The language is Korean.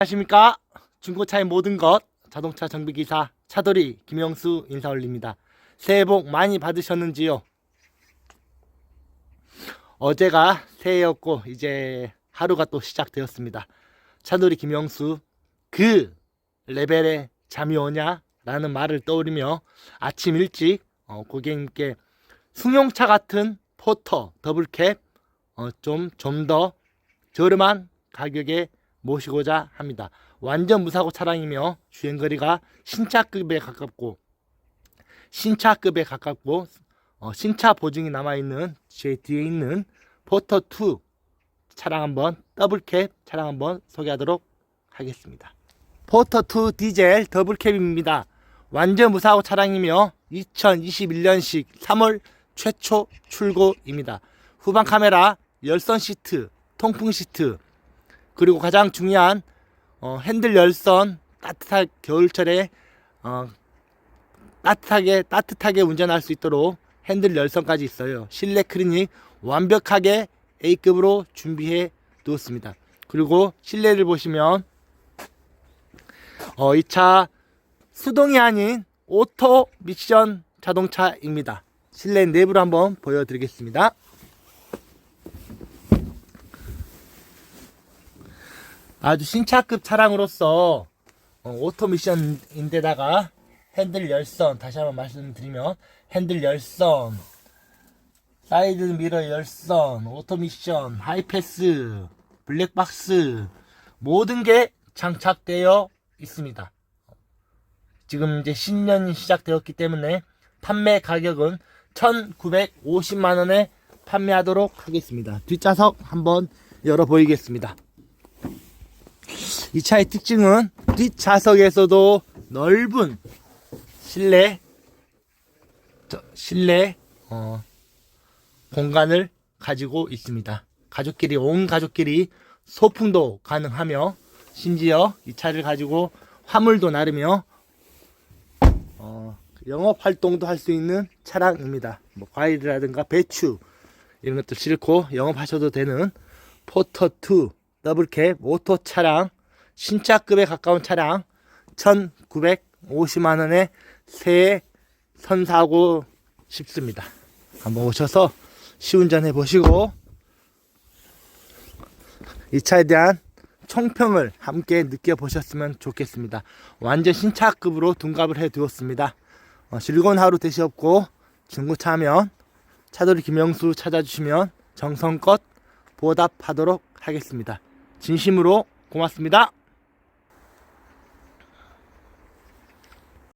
안녕하십니까? 중고차의 모든 것 자동차 정비기사 차돌이 김영수 인사 올립니다. 새해 복 많이 받으셨는지요? 어제가 새해였고 이제 하루가 또 시작되었습니다. 차돌이 김영수 그 레벨에 잠이 오냐? 라는 말을 떠올리며 아침 일찍 어, 고객님께 승용차 같은 포터 더블캡 어, 좀좀 더 저렴한 가격에 모시고자 합니다. 완전 무사고 차량이며 주행거리가 신차급에 가깝고 신차급에 가깝고 어, 신차 보증이 남아있는 제 뒤에 있는 포터2 차량 한번 더블캡 차량 한번 소개하도록 하겠습니다. 포터2 디젤 더블캡입니다. 완전 무사고 차량이며 2021년식 3월 최초 출고입니다. 후방 카메라, 열선 시트, 통풍 시트, 그리고 가장 중요한 어, 핸들 열선 따뜻한 겨울철에 어, 따뜻하게 따뜻하게 운전할 수 있도록 핸들 열선까지 있어요. 실내 클리닉 완벽하게 A급으로 준비해 두었습니다. 그리고 실내를 보시면 어, 이 차 수동이 아닌 오토 미션 자동차입니다. 실내 내부를 한번 보여드리겠습니다. 아주 신차급 차량으로서 어, 오토미션인데다가 핸들 열선 다시 한번 말씀드리면 핸들 열선 사이드 미러 열선 오토미션 하이패스 블랙박스 모든 게 장착되어 있습니다. 지금 이제 신년이 시작되었기 때문에 판매 가격은 1950만원에 판매하도록 하겠습니다. 뒷좌석 한번 열어 보이겠습니다 이 차의 특징은 뒷좌석에서도 넓은 실내 저, 실내 어, 공간을 가지고 있습니다. 가족끼리 온 가족끼리 소풍도 가능하며 심지어 이 차를 가지고 화물도 나르며 어, 영업 활동도 할 수 있는 차량입니다. 뭐 과일이라든가 배추 이런 것도 싣고 영업하셔도 되는 포터2 더블캡 오토 차량 신차급에 가까운 차량 1950만 원에 새해 선사하고 싶습니다. 한번 오셔서 시운전해 보시고 이 차에 대한 총평을 함께 느껴보셨으면 좋겠습니다. 완전 신차급으로 둔갑을 해 두었습니다. 어, 즐거운 하루 되시옵고 중고차 하면 차돌이 김영수 찾아주시면 정성껏 보답하도록 하겠습니다. 진심으로 고맙습니다.